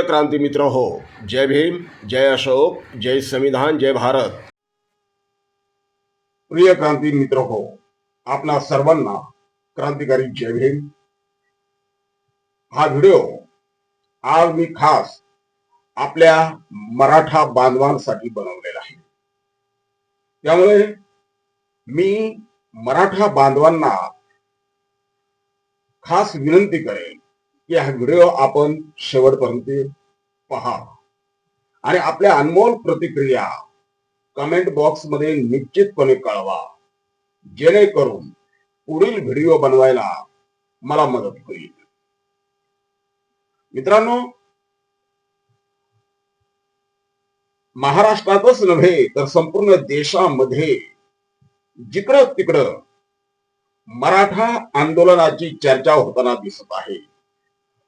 प्रिय क्रांती मित्र हो जय भीम जय अशोक जय संविधान जय भारत. प्रिय क्रांती मित्र हो आपणा सर्वांना क्रांतिकारी जय भीम. हा व्हिडिओ आज मी खास आपल्या मराठा बांधवांसाठी बनवलेला आहे. त्यामुळे मी मराठा बांधवांना खास विनंती करेन की हा व्हिडिओ आपण शेवटपर्यंत पहा. आणि आपल्या अनमोल प्रतिक्रिया कमेंट बॉक्समध्ये निश्चितपणे कळवा. जेणेकरून पुढील व्हिडिओ बनवायला मला मदत होईल. मित्रांनो महाराष्ट्रातच नव्हे तर संपूर्ण देशामध्ये जिकडं तिकडं मराठा आंदोलनाची चर्चा होताना दिसत आहे.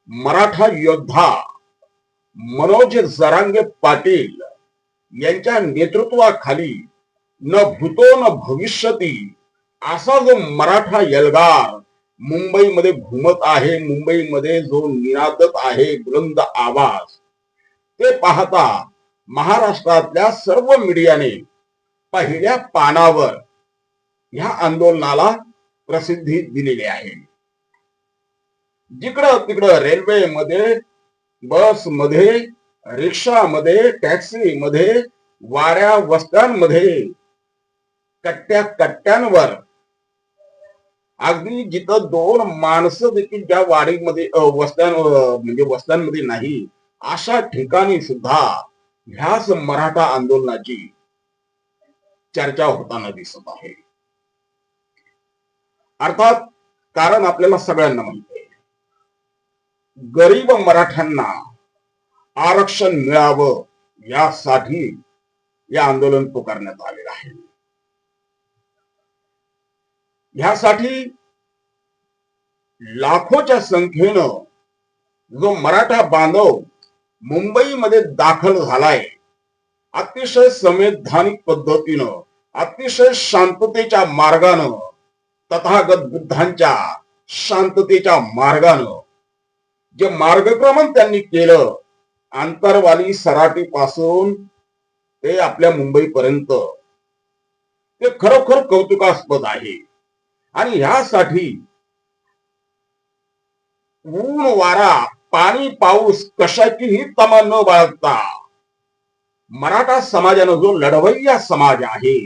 मराठा योद्धा मनोज जरांगे पाटील यांच्या नेतृत्वाखाली न भूतो न भविष्यती असा जो मराठा यलगार मुंबईमध्ये घुमत आहे मुंबईमध्ये जो निनादत आहे बुलंद आवाज ते पाहता महाराष्ट्रातल्या सर्व मीडियाने पहिल्या पानावर ह्या आंदोलनाला प्रसिद्धी दिलेली आहे. जिकडं तिकडं रेल्वे मध्ये बसमध्ये रिक्षा मध्ये टॅक्सी मध्ये वाऱ्या वस्त्यांमध्ये कट्ट्या कट्ट्यांवर अगदी जिथं दोन माणसं देखील ज्या वाडीमध्ये वस्त्यां म्हणजे वस्त्यांमध्ये नाही अशा ठिकाणी सुद्धा ह्याच मराठा आंदोलनाची चर्चा होताना दिसत आहे. अर्थात कारण आपल्याला सगळ्यांना माहिती गरीब मराठ्यांना आरक्षण मिळावं यासाठी हे आंदोलन पुकारण्यात आलेलं आहे. ह्यासाठी लाखोच्या संख्येनं जो मराठा बांधव मुंबईमध्ये दाखल झालाय अतिशय संवैधानिक पद्धतीनं अतिशय शांततेच्या मार्गानं तथागत बुद्धांच्या शांततेच्या मार्गानं जे मार्गक्रमण त्यांनी केलं आंतरवाली सराटी पासून ते आपल्या मुंबईपर्यंत. ते खरोखर कौतुकास्पद आहे. आणि ह्यासाठी ऊन वारा पाणी पाऊस कशाचीही तमा न बाळगता मराठा समाजानं जो लढवय्या समाज आहे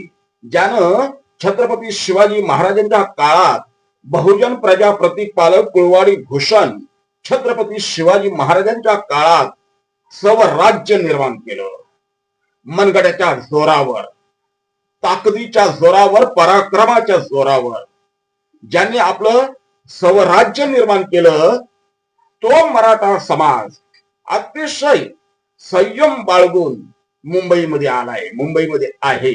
ज्यानं छत्रपती शिवाजी महाराजांच्या काळात बहुजन प्रजा प्रतिपालक कुळवाडी भूषण छत्रपती शिवाजी महाराजांच्या काळात स्वराज्य निर्माण केलं. मनगड्याच्या जोरावर ताकदीच्या जोरावर पराक्रमाच्या जोरावर ज्यांनी आपलं स्वराज्य निर्माण केलं तो मराठा समाज अतिशय संयम बाळगून मुंबईमध्ये आलाय मुंबईमध्ये आहे.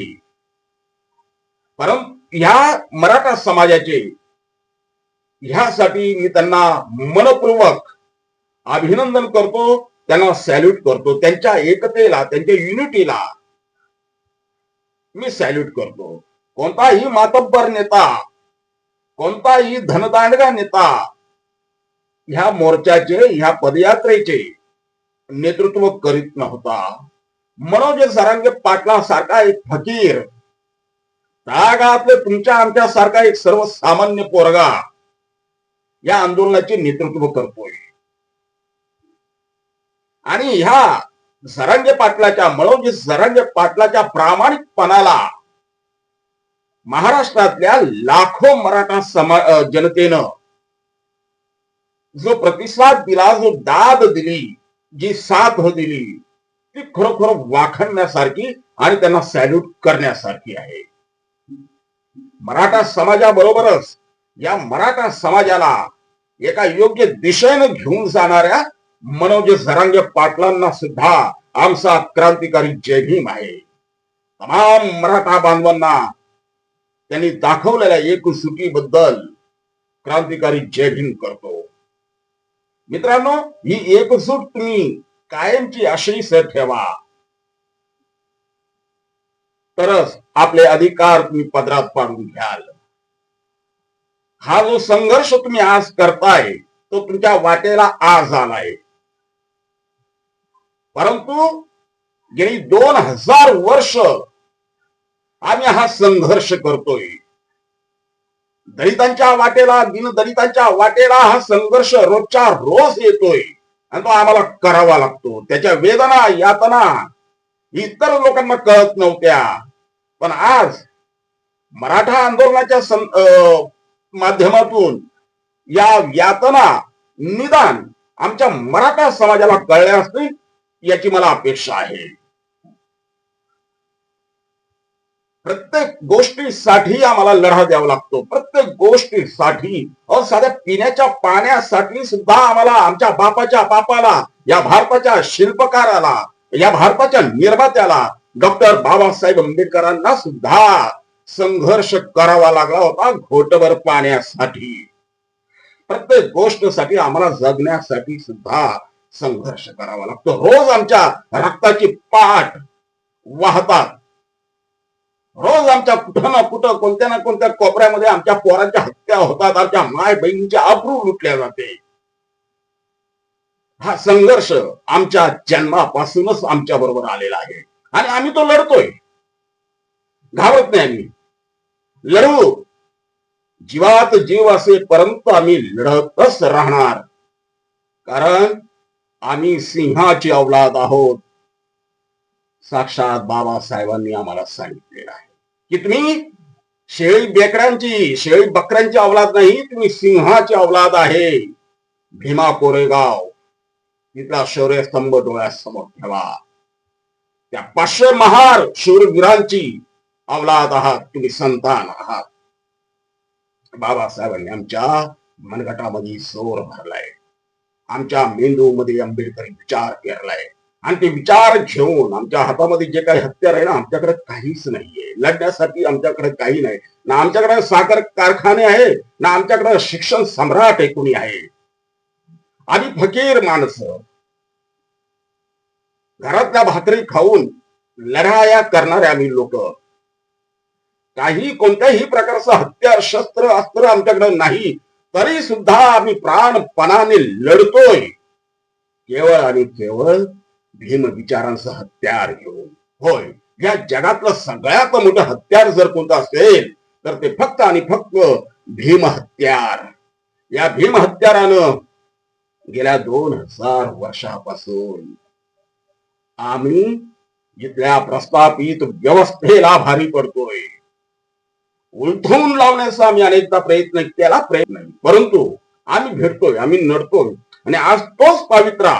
परंतु ह्या मराठा समाजाचे ह्यासाठी मी त्यांना मनपूर्वक अभिनंदन करतो त्यांना सॅल्यूट करतो त्यांच्या एकतेला त्यांच्या युनिटीला मी सॅल्यूट करतो. कोणताही मातब्बर नेता कोणताही धनदांडगा नेता ह्या मोर्चाचे ह्या पदयात्रेचे नेतृत्व करीत नव्हता. मनोज सरांगे पाटला सारखा एक फकीर त्या तुमच्या आमच्या सारखा एक सर्वसामान्य पोरगा या आंदोलनाचे नेतृत्व करतोय. आणि ह्या झरांगे पाटलाच्या मनोज झरांगे पाटलाच्या प्रामाणिकपणाला महाराष्ट्रातल्या लाखो मराठा समा जनतेनं जो प्रतिसाद दिला जो दाद दिली जी साथ दिली ती खरोखर वाखणण्यासारखी आणि त्यांना सॅल्यूट करण्यासारखी आहे. मराठा समाजाबरोबरच या मराठा समाजाला एका योग्य दिशेनं घेऊन जाणाऱ्या मनोज झरांगे पाटलांना सुद्धा आमचा क्रांतिकारी जय भीम आहे. तमाम मराठा बांधवांना त्यांनी दाखवलेल्या एकसुटीबद्दल क्रांतिकारी जय भीम करतो. मित्रांनो ही एकसूट तुम्ही कायमची अशीच ठेवा. तरच आपले अधिकार तुम्ही पदरात पाडून घ्याल. हा जो संघर्ष तुम्ही आज करताय तो तुमच्या वाटेला आज आलाय. परंतु गेली दोन हजार वर्ष आम्ही हा संघर्ष करतोय. दलितांच्या वाटेला दलितांच्या वाटेला हा संघर्ष रोजच्या रोज येतोय. आणि तो आम्हाला करावा लागतो. त्याच्या वेदना यातना इतर लोकांना कळत नव्हत्या. पण आज मराठा आंदोलनाच्या सं- अं, माध्यमातून या यातना निदान आमच्या मराठा समाजाला कळल्या असतील याची मला अपेक्षा आहे. प्रत्येक गोष्टीसाठी आम्हाला लढा द्यावा लागतो. प्रत्येक गोष्टीसाठी साध्या पिण्याच्या पाण्यासाठी सुद्धा आम्हाला आमच्या बापाच्या बापाला या भारताच्या शिल्पकाराला या भारताच्या निर्मात्याला डॉक्टर बाबासाहेब आंबेडकरांना सुद्धा संघर्ष करावा लागला होता घोटभर पाण्यासाठी. प्रत्येक गोष्टीसाठी आम्हाला जगण्यासाठी सुद्धा संघर्ष करावा लागतो. रोज आमच्या रक्ताची पाठ वाहतात. रोज आमच्या कुठं ना कुठं कोणत्या ना कोणत्या कोपऱ्यामध्ये आमच्या पोरांच्या हत्या होतात आमच्या माय बहिणीच्या अब्रू लुटल्या जाते. हा संघर्ष आमच्या जन्मापासूनच आमच्या बरोबर आलेला आहे. आणि आम्ही तो लढतोय. घाबरत नाही आम्ही. लढू. जीवात जीव असेपर्यंत आम्ही लढतच राहणार. कारण आम्ही सिंहाची अवलाद आहोत. साक्षात बाबासाहेबांनी आम्हाला सांगितलेलं आहे. की तुम्ही शेळी बेकड्यांची शेळी बकऱ्यांची अवलाद नाही तुम्ही सिंहाची अवलाद आहे. भीमा कोरेगाव. तिथला शौर्यस्तंभ डोळ्यासमोर ठेवा. त्या पाचशे महार शूरवीरांची अवलाद आहात तुम्ही संतान आहात बाबासाहेबांनी आमच्या मनगटामध्ये सोर भरलाय. आमच्या मेंदूमध्ये आंबेडकर विचार पेरलाय. आणि ते विचार घेऊन आमच्या हातामध्ये जे काही हत्यार आहे ना आमच्याकडे काहीच नाहीये. लढण्यासाठी आमच्याकडे काही नाही. ना आमच्याकडे साखर कारखाने आहे ना आमच्याकडे शिक्षण सम्राट आहे आहे. आम्ही फकीर माणसं घरातल्या भाकरी खाऊन लढाया करणारे आम्ही लोक. काही कोणत्याही प्रकारचं हत्यार शस्त्र अस्त्र आमच्याकडे नाही. तरी सुद्धा आम्ही प्राणपणाने लढतोय. केवळ आणि केवळ भीम विचारांचं हत्यार घेऊन. होय या जगातलं सगळ्यात मोठं हत्यार जर कोणतं असेल तर ते फक्त आणि फक्त भीम हत्यार. या भीम हत्यारानं गेल्या दोन हजार वर्षापासून आम्ही इथल्या प्रस्थापित व्यवस्थेला भारी पडतोय. उलथवून लावण्याचा आम्ही अनेकदा प्रयत्न केला प्रयत्न परंतु आम्ही भेटतोय आम्ही नडतोय. आणि आज तोच पावित्रा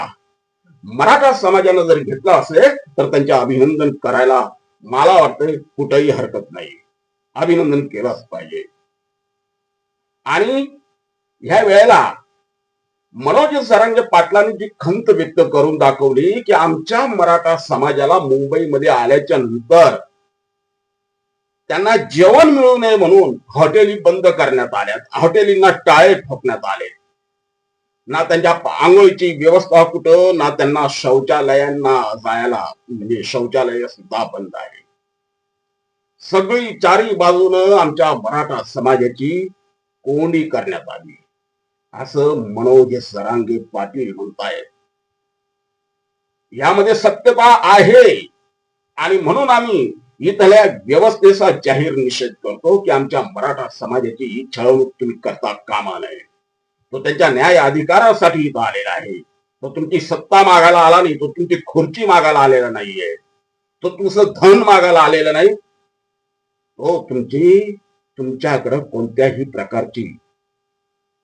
मराठा समाजानं जर घेतला असेल तर त्यांच्या अभिनंदन करायला मला वाटतंय कुठंही हरकत नाही. अभिनंदन केलंच पाहिजे. आणि ह्या वेळेला मनोज सरांगे पाटलांनी जी खंत व्यक्त करून दाखवली की आमच्या मराठा समाजाला मुंबईमध्ये आल्याच्यानंतर त्यांना जेवण मिळू नये म्हणून हॉटेली बंद करण्यात आल्या. हॉटेलींना टाळे ठोकण्यात आले. ना त्यांच्या आंघोळीची व्यवस्था कुठं ना त्यांना शौचालयांना जायला म्हणजे शौचालय सुद्धा बंद आहे. सगळी चारी बाजूनं आमच्या मराठा समाजाची कोंडी करण्यात आली. असं मनोज सरांगे पाटील म्हणतायत. यामध्ये सत्यता आहे. आणि म्हणून आम्ही इथल्या व्यवस्थेचा जाहीर निषेध करतो की आमच्या मराठा समाजाची ही छळवणूक तुम्ही करता कामा नये तो त्यांच्या न्याय अधिकारासाठी इथं आलेला आहे. तो तुमची सत्ता मागायला आला नाही तो तुमची खुर्ची मागायला आलेला नाहीये. तो तुमचं धन मागायला आलेला नाही. तो तुमची तुमच्याकडे कोणत्याही प्रकारची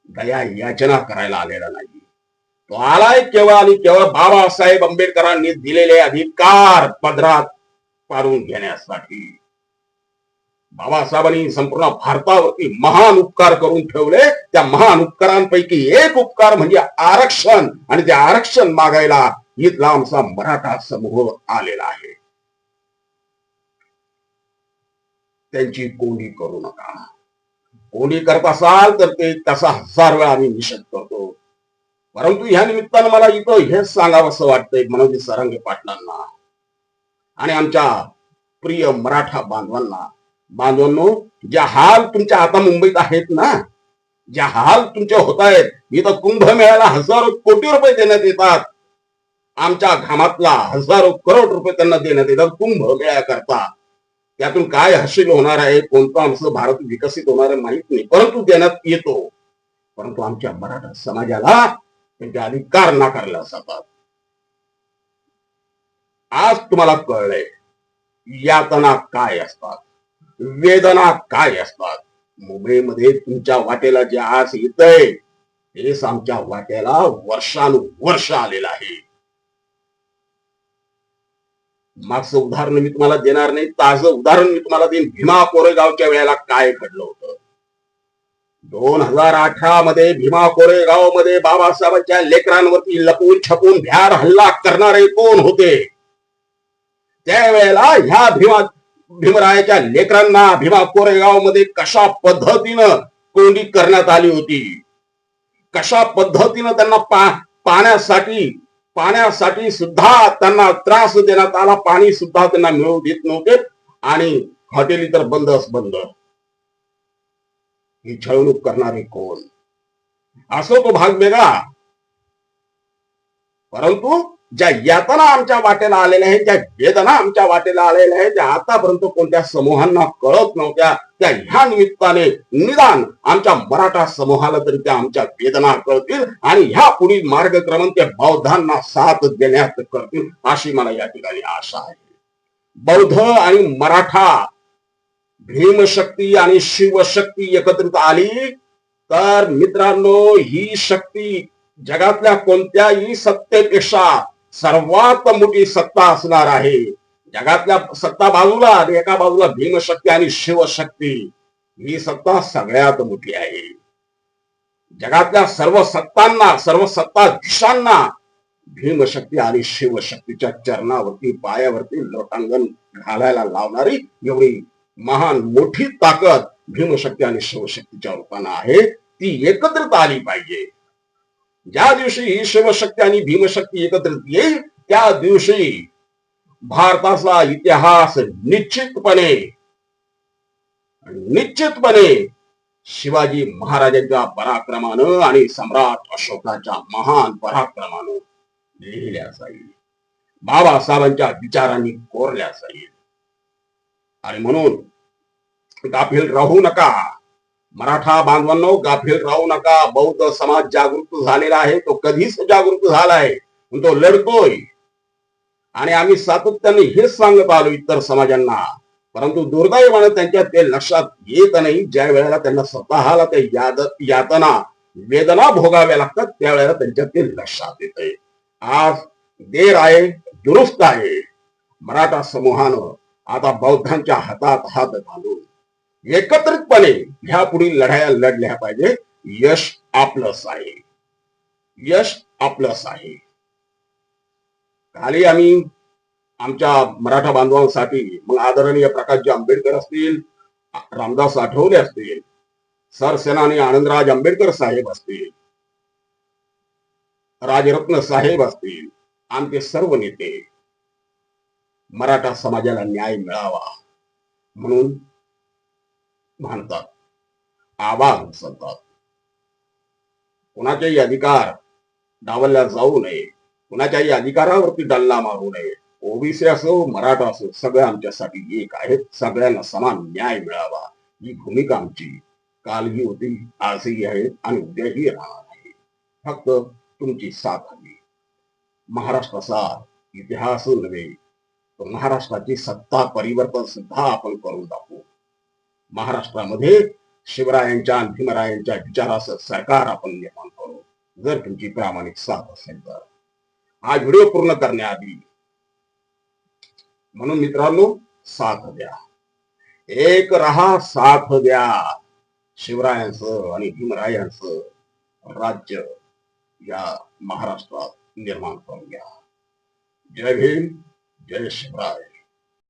दया याचना करायला आलेला नाही. तो आलाय केवळ आणि केवळ बाबासाहेब आंबेडकरांनी दिलेले अधिकार पदरात पाडून घेण्यासाठी. बाबासाहेबांनी संपूर्ण भारतावरती महान उपकार करून ठेवले. त्या महान उपकारांपैकी एक उपकार म्हणजे आरक्षण. आणि ते आरक्षण मागायला इथला आमचा मराठा समूह आलेला आहे. त्यांची कोंडी करू नका. कोंडी करत असाल तर ते तसा हजार वेळा आम्ही निषेध करतो. परंतु ह्या निमित्तानं मला इथं हेच सांगावं असं वाटतंय मनोजी सरांगे पाटलांना. आणि आमच्या प्रिय मराठा बांधवांना बांधवांनो ज्या हाल तुमच्या आता मुंबईत आहेत ना ज्या हाल तुमच्या होत आहेत इथं कुंभमेळ्याला हजारो कोटी रुपये देण्यात येतात. आमच्या घामातला हजारो करोड रुपये त्यांना देण्यात येतात कुंभ करता त्यातून काय हसील होणार आहे कोणतं आमचं भारत विकसित होणार आहे माहीत नाही परंतु देण्यात येतो. परंतु आमच्या मराठा समाजाला त्यांचे अधिकार नाकारल्या जातात. आज तुम्हाला कळलंय. यातना काय असतात? वेदना काय असतात? मुंबईमध्ये तुमच्या वाटेला जे आज येतंय हे आमच्या वाट्याला वर्षानुवर्ष आलेलं आहे. मागचं उदाहरण मी तुम्हाला देणार नाही ताजं उदाहरण मी तुम्हाला देईन. भीमा कोरेगावच्या वेळेला काय घडलं होतं? दोन हजार अठरा मध्ये भीमा कोरेगावमध्ये बाबासाहेबांच्या लेकरांवरती लपून छपून भ्यार हल्ला करणारे कोण होते? त्यावेळेला ह्या भीमा भीमरायाच्या लेकरांना भीमा कोरेगावमध्ये कशा पद्धतीनं कोंडी करण्यात आली होती? कशा पद्धतीनं त्यांना पा पाण्यासाठी पाण्यासाठी सुद्धा त्यांना त्रास देण्यात आला पाणी सुद्धा त्यांना मिळवू देत नव्हते आणि हॉटेली तर बंदच बंद. ही छळवणूक करणारे कोण? असो तो भाग वेगळा. परंतु ज्या यातना आमच्या वाटेला आलेल्या आहेत ज्या वेदना आमच्या वाटेला आलेल्या आहेत ज्या आतापर्यंत कोणत्या समूहांना कळत नव्हत्या त्या ह्या निमित्ताने निदान आमच्या मराठा समूहाला तरी त्या आमच्या वेदना कळतील आणि ह्या पुढील मार्गक्रमण त्या बौद्धांना साथ देण्यात करतील अशी मला या ठिकाणी आशा आहे. बौद्ध आणि मराठा भीमशक्ती आणि शिवशक्ती एकत्रित आली तर मित्रांनो ही शक्ती जगातल्या कोणत्याही सत्तेपेक्षा सर्वात मोठी सत्ता असणार आहे. जगातल्या सत्ता बाजूला आणि एका बाजूला भीमशक्ती आणि शिवशक्ती. ही सत्ता सगळ्यात मोठी आहे. जगातल्या सर्व सत्तांना सर्व सत्ताधीशांना भीमशक्ती आणि शिवशक्तीच्या चरणावरती पायावरती लोटांगण घालायला लावणारी एवढी महान मोठी ताकद भीमशक्ती आणि शिवशक्तीच्या रूपानं आहे. ती एकत्रित आली पाहिजे. ज्या दिवशी शिवशक्ती आणि भीमशक्ती एकत्रित येईल त्या दिवशी भारताचा इतिहास निश्चितपणे निश्चितपणे शिवाजी महाराजांच्या पराक्रमानं आणि सम्राट अशोकाच्या महान पराक्रमानं लिहिल्या जाईल. बाबासाहेबांच्या विचारांनी कोरल्या जाईल. आणि म्हणून गाफील राहू नका. मराठा बांधवांनो गाफील राहू नका. बौद्ध समाज जागृत झालेला आहे. तो कधीच जागृत झाला पण तो लढतोय. आणि आम्ही सातत्याने हेच सांगत आलो इतर समाजांना. परंतु दुर्दैवानं त्यांच्या ते लक्षात येत नाही. ज्या वेळेला त्यांना स्वतःला ते याद यातना वेदना भोगाव्या लागतात त्यावेळेला त्यांच्या ते लक्षात येत आज देर आहे दुरुस्त आहे. मराठा समूहानं आता बौद्धांच्या हातात हात घालून एकत्रितपणे ह्या पुढील लढाया लढल्या पाहिजे. यश आपलंच आहे यश आपलंच आहे खाली आम्ही आमच्या मराठा बांधवांसाठी मग आदरणीय प्रकाशजी आंबेडकर असतील रामदास आठवले असतील सरसेनानी आनंदराज आंबेडकर साहेब असतील राजरत्न साहेब असतील आमचे सर्व नेते मराठा समाजाला न्याय मिळावा म्हणून म्हणतात. आवाज उचलतात. कुणाचेही अधिकार डावलला जाऊ नये. कुणाच्याही अधिकारावरती डल्ला मारू नये. ओबीसी असो मराठा असो सगळे आमच्यासाठी एक आहेत. सगळ्यांना समान न्याय मिळावा. ही भूमिका आमची. कालही होती आजही आहे आणि उद्याही राहणार आहे. फक्त तुमची साथ हवी महाराष्ट्राचा इतिहास नव्हे तर महाराष्ट्राची सत्ता परिवर्तन सुद्धा आपण करून दाखवू. महाराष्ट्रामध्ये शिवरायांच्या आणि भीमरायांच्या विचाराचं सरकार आपण निर्माण करू. जर तुमची प्रामाणिक साथ असेल तर. हा व्हिडिओ पूर्ण करण्याआधी म्हणून मित्रांनो साथ द्या. एक रहा साथ द्या. शिवरायांचं आणि भीमरायांचं राज्य या महाराष्ट्रात निर्माण करून घ्या. जय भीम जय शिवराय.